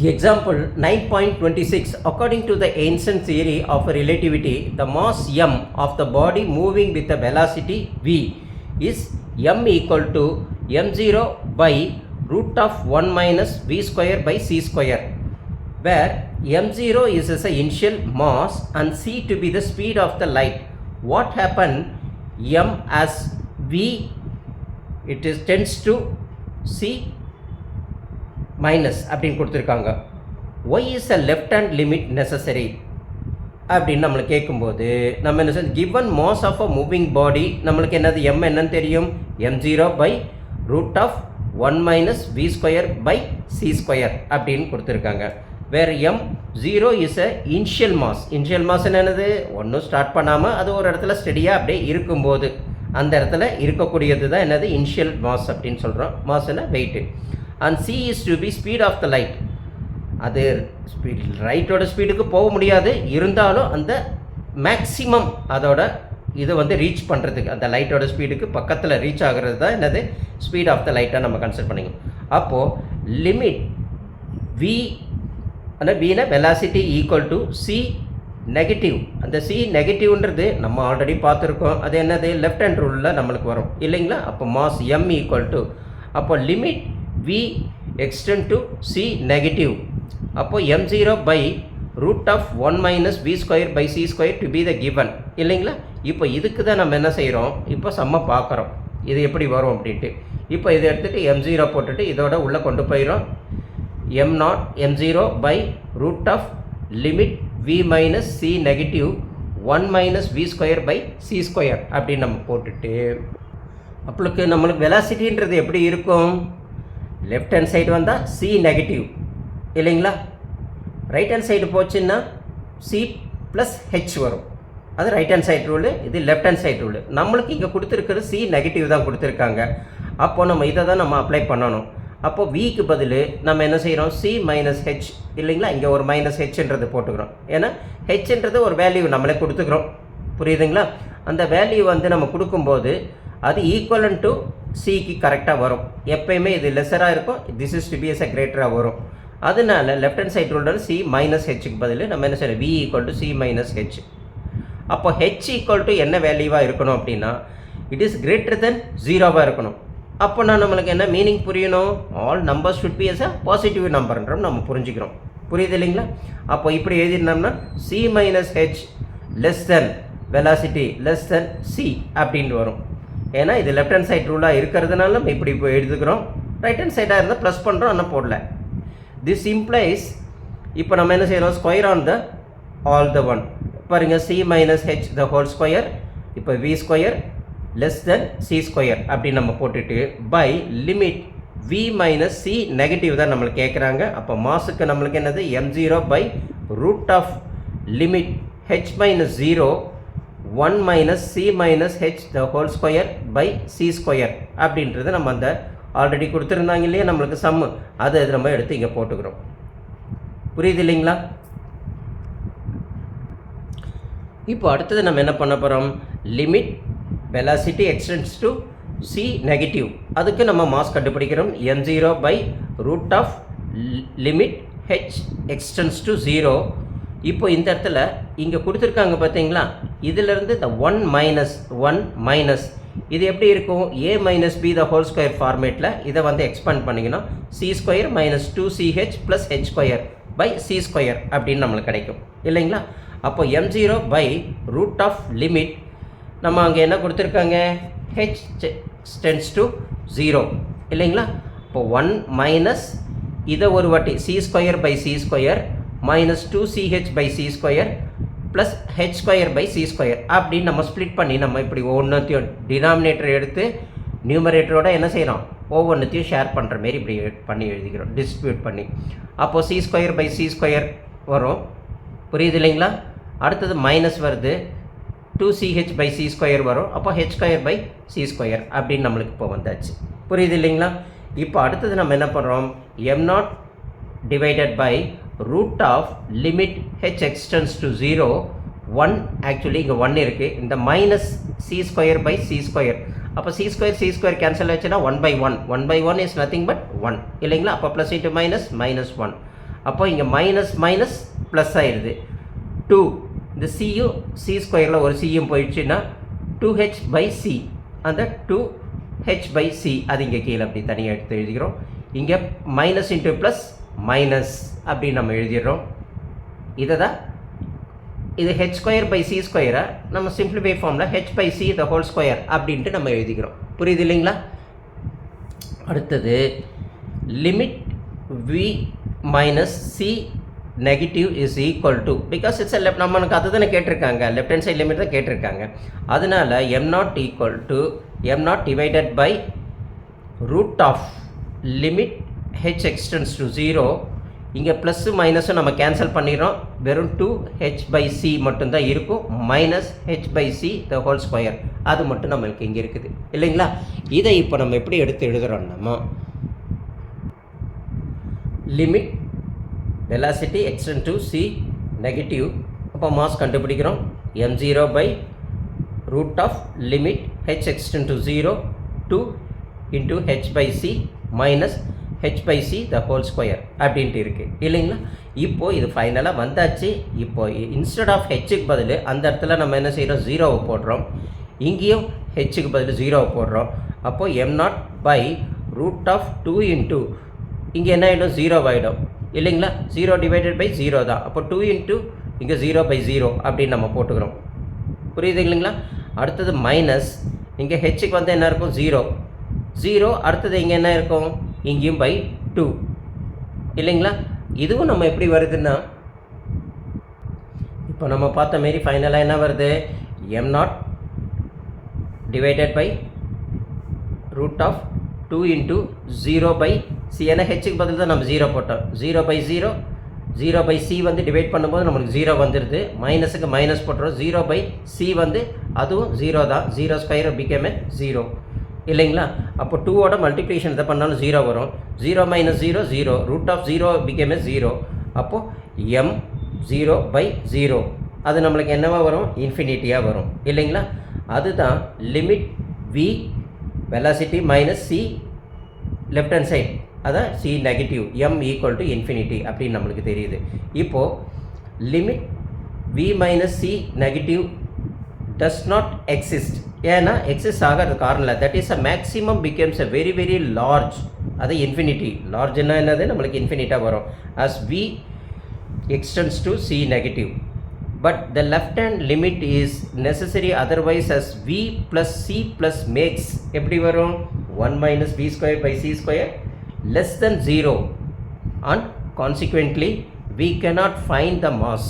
Example 9.26 According to the ancient theory of relativity, the mass m of the body moving with a velocity v is m equal to m0 by root of 1 minus v square by c square, where m0 is the initial mass and c to be the speed of the light. What happen m as v it is tends to c minus அப்படின்னு கொடுத்துருக்காங்க. Why is a left hand limit necessary அப்படின்னு நம்மளை கேட்கும்போது நம்ம என்ன சொல்றது given mass of a moving body நம்மளுக்கு என்னது எம் என்னன்னு தெரியும்? M zero by root of one minus V square by C square அப்படின்னு கொடுத்துருக்காங்க. வேறு M zero is a initial mass initial mass என்னது? ஒன்றும் ஸ்டார்ட் பண்ணாமல் அது ஒரு இடத்துல ஸ்டெடியாக அப்படியே இருக்கும்போது அந்த இடத்துல இருக்கக்கூடியது தான் என்னது? இன்ஷியல் மாஸ் அப்படின்னு சொல்கிறோம் மாஸ் என்ன weight and C is to be speed of the light அது ஸ்பீட் ரைட்டோட ஸ்பீடுக்கு போக முடியாது. இருந்தாலும் அந்த மேக்ஸிமம் அதோட இதை வந்து ரீச் பண்ணுறதுக்கு அந்த லைட்டோட ஸ்பீடுக்கு பக்கத்தில் ரீச் ஆகிறது தான் என்னது? ஸ்பீட் ஆஃப் த லைட்டாக நம்ம கன்சிடர் பண்ணிக்கணும். அப்போது லிமிட் வி ஆனால் வீன velocity equal to C negative அந்த சி நெகட்டிவ்ன்றது நம்ம ஆல்ரெடி பார்த்துருக்கோம். அது என்னது? லெஃப்ட் ஹேண்ட் ரூலில் நம்மளுக்கு வரும். இல்லைங்களா? அப்போ மாஸ் எம் ஈக்குவல் டு அப்போ limit V extend to C negative அப்போது M zero by root of one minus V square by C square to be the given இல்லைங்களா? இப்போ இதுக்கு தான் நம்ம என்ன செய்கிறோம் இப்போ செம்ம பார்க்குறோம் இது எப்படி வரும் அப்படின்ட்டு. இப்போ இதை எடுத்துகிட்டு எம் ஜீரோ போட்டுட்டு இதோட உள்ளே கொண்டு போயிடும் M naught M zero by root of limit V minus C negative one minus V square by C square அப்படின்னு நம்ம போட்டுட்டு அப்பளுக்கு நம்மளுக்கு வெலாசிட்டின்றது எப்படி இருக்கும்? லெஃப்ட் ஹேண்ட் சைடு வந்தால் சி நெகட்டிவ் இல்லைங்களா? ரைட் ஹேண்ட் சைடு போச்சுன்னா சி ப்ளஸ் ஹெச் வரும். அது ரைட் ஹேண்ட் சைடு ரூலு இது லெஃப்ட் ஹேண்ட் சைடு ரூலு நம்மளுக்கு இங்கே கொடுத்துருக்கிறது சி நெகட்டிவ் தான் கொடுத்துருக்காங்க. அப்போது நம்ம இதை தான் நம்ம அப்ளை பண்ணணும். அப்போ விக்கு பதில் நம்ம என்ன செய்கிறோம் சி மைனஸ் ஹெச் இல்லைங்களா? இங்கே ஒரு மைனஸ் ஹெச்ன்றது போட்டுக்கிறோம். ஏன்னா ஹெச்ன்றது ஒரு வேல்யூ நம்மளே கொடுத்துக்கிறோம். புரியுதுங்களா? அந்த வேல்யூ வந்து நம்ம கொடுக்கும்போது அது ஈக்குவலன் டு சிக்கு கரெக்டாக வரும். எப்பயுமே இது லெஸராக இருக்கும். This is to be as a கிரேட்டராக வரும். அதனால லெஃப்ட் ஹேண்ட் சைட் ரூல்டர் சி மைனஸ் ஹெச்சுக்கு பதில் நம்ம என்ன செய்யணும்? V equal to C minus H அப்போ ஹெச் ஈக்குவல் டு என்ன வேல்யூவாக இருக்கணும் அப்படின்னா இட் இஸ் கிரேட்டர் தென் ஜீரோவாக இருக்கணும். அப்போ நான் நம்மளுக்கு என்ன மீனிங் புரியணும்? All numbers should be as a positive நம்பர்ன்றோம் நம்ம புரிஞ்சுக்கிறோம். புரியுது இல்லைங்களா? அப்போ இப்படி எழுதினோம்னா C minus H less than velocity less than C அப்படின்ட்டு வரும். ஏன்னா இது லெஃப்ட் ஹேண்ட் சைட் ரூலாக இருக்கிறதுனால நம்ம இப்படி இப்போ எழுதுக்கிறோம் ரைட் ஹேண்ட் சைடாக இருந்தால் ப்ளஸ் பண்ணுறோம் ஆனால் போடல. திஸ் இம்ப்ளைஸ் இப்போ நம்ம என்ன செய்கிறோம் square on the all the one பாருங்கள் C minus H the whole square இப்போ V square less than C square அப்படின்னு நம்ம போட்டுட்டு by limit V minus C negative தான் நம்மளுக்கு கேட்குறாங்க அப்போ மாசுக்கு நம்மளுக்கு என்னது? M zero by root of limit H minus zero one minus C minus H the whole square by C square அப்படின்றத நம்ம அந்த ஆல்ரெடி கொடுத்துருந்தாங்க இல்லையா? நம்மளுக்கு சம்மு அதை இது நம்ம எடுத்து இங்கே போட்டுக்கிறோம். புரியுது இல்லைங்களா? இப்போ அடுத்தது நம்ம என்ன பண்ண போகிறோம் limit velocity extends to C negative அதுக்கு நம்ம மாஸ் கண்டுபிடிக்கிறோம். N zero by root of limit H extends to zero இப்போ இந்த இடத்துல இங்கே கொடுத்துருக்காங்க பார்த்தீங்களா இதிலிருந்து இந்த ஒன் மைனஸ் ஒன் மைனஸ் இது எப்படி இருக்கும்? A minus B the whole square ஃபார்மேட்டில் இதை வந்து எக்ஸ்பேண்ட் பண்ணிக்கணும். C square minus two CH plus H square by C square அப்படின்னு நம்மளுக்கு கிடைக்கும். இல்லைங்களா? அப்போ M zero by root of limit நம்ம அங்கே என்ன கொடுத்துருக்காங்க? ஹெச் டென்ஸ் டு ஜீரோ இல்லைங்களா? இப்போ ஒன் மைனஸ் இதை ஒரு வாட்டி C square by C square minus two CH by C square plus H square by C square அப்படின்னு நம்ம ஸ்ப்ளிட் பண்ணி நம்ம இப்படி ஒவ்வொன்றத்தையும் டினாமினேட்டர் எடுத்து நியூமரேட்டரோட என்ன செய்கிறோம் ஒவ்வொன்றத்தையும் ஷேர் பண்ணுற மாரி இப்படி பண்ணி எழுதிக்கிறோம். டிஸ்ட்ரிபியூட் பண்ணி. அப்போது C square by C square வரும். புரியுது இல்லைங்களா? அடுத்தது மைனஸ் வருது. Two CH by C square வரும். அப்போ H square by C square அப்படின்னு நம்மளுக்கு இப்போ வந்தாச்சு. புரியுது இல்லைங்களா? இப்போ அடுத்தது நம்ம என்ன பண்ணுறோம் M naught divided by root of limit H extends to zero one actually இங்கே ஒன் இருக்குது இந்த minus C square by C square அப்போ C square C square cancel ஆச்சுன்னா one by one one by one is nothing but one இல்லைங்களா? அப்போ plus into minus minus one அப்போ இங்கே minus minus plus ஆயிடுது டூ இந்த சியும் சி ஸ்கொயரில் ஒரு சியும் போயிடுச்சுன்னா டூ ஹெச் பை சி அந்த டூ ஹெச் பை சி அது இங்கே கீழே அப்படி தனியாக எடுத்து எழுதிக்கிறோம். இங்கே மைனஸ் இன்ட்டு ப்ளஸ் மைனஸ் அப்படின்னு நம்ம எழுதிடுறோம். இதை தான் இது ஹெச் ஸ்கொயர் பை சி ஸ்கொயரை நம்ம சிம்பிளிஃபை ஃபார்மில் H by C the whole square அப்படின்ட்டு நம்ம எழுதிக்கிறோம். புரியுது இல்லைங்களா? அடுத்தது limit V minus C negative is equal to because it's left நம்மளுக்கு அது தானே கேட்டிருக்காங்க. லெஃப்ட் ஹேண்ட் சைட் லிமிட் தான் கேட்டிருக்காங்க. அதனால M naught equal to M naught divided by root of limit H extends to zero இங்கே ப்ளஸ்ஸு மைனஸும் நம்ம கேன்சல் பண்ணிடுறோம். வெறும் டூ ஹெச் பை சி மட்டும்தான் இருக்கும். Minus H by C the whole square அது மட்டும் நம்மளுக்கு இங்கே இருக்குது. இல்லைங்களா? இதை இப்போ நம்ம எப்படி எடுத்து எழுதுகிறோம் நம்ம? Limit velocity extend to C negative அப்போ மாஸ் கண்டுபிடிக்கிறோம். M zero by root of limit H extend to zero two into H by C minus H by C the whole square அப்படின்ட்டு இருக்குது இல்லைங்களா? இப்போது இது ஃபைனலாக வந்தாச்சு. இப்போது இன்ஸ்டெட் ஆஃப் ஹெச்சுக்கு பதில் அந்த இடத்துல நம்ம என்ன செய்கிறோம் ஜீரோவை போடுறோம். இங்கேயும் ஹெச்சுக்கு பதில் ஜீரோவை போடுறோம். அப்போது M naught by root of two into இங்கே என்ன ஆகிடும் ஜீரோ ஆகிடும் இல்லைங்களா? ஜீரோ டிவைடட் பை ஜீரோ தான். அப்போ டூ இன்ட்டு இங்கே ஜீரோ பை ஜீரோ அப்படின்னு நம்ம போட்டுக்கிறோம். புரியுது இல்லைங்களா? அடுத்தது மைனஸ் இங்கே ஹெச்சுக்கு வந்து என்ன இருக்கும்? ஜீரோ ஜீரோ அடுத்தது இங்கே என்ன இருக்கும்? இங்கேயும் பை டூ இல்லைங்களா? இதுவும் நம்ம எப்படி வருதுன்னா இப்போ நம்ம பார்த்த மாரி ஃபைனலாக என்ன வருது? M not divided by root of two into zero by C ஏன்னா ஹெச்சுக்கு பதில் தான் நம்ம ஜீரோ போட்டோம். Zero by zero zero by C வந்து டிவைட் பண்ணும்போது நம்மளுக்கு ஜீரோ வந்துடுது மைனஸுக்கு மைனஸ் போட்டுறோம் ஜீரோ பை சி வந்து அதுவும் ஜீரோ தான். ஜீரோ ஸ்கொயர் பிகேமே ஜீரோ இல்லைங்களா? அப்போ டூவோட மல்டிப்ளிகேஷன் எதை பண்ணாலும் ஜீரோ வரும். Zero minus zero zero root of zero become zero அப்போது எம் ஜீரோ பை ஜீரோ அது நம்மளுக்கு என்னவா வரும்? இன்ஃபினிட்டியாக வரும். இல்லைங்களா? அதுதான் limit V velocity minus C left hand side அதான் C negative M equal to infinity அப்படின்னு நம்மளுக்கு தெரியுது. இப்போது limit V minus C negative does not exist ஏன்னா எக்ஸிஸ்ட் ஆகாத காரணம் இல்லை that is a maximum becomes a very very large அது இன்ஃபினிட்டி லார்ஜ்னா என்னது நம்மளுக்கு இன்ஃபினிட்டாக வரும் as V extends to C negative but the left hand limit is necessary otherwise as V plus C plus max எப்படி வரும் one minus B square by C square less than zero and consequently we cannot find the mass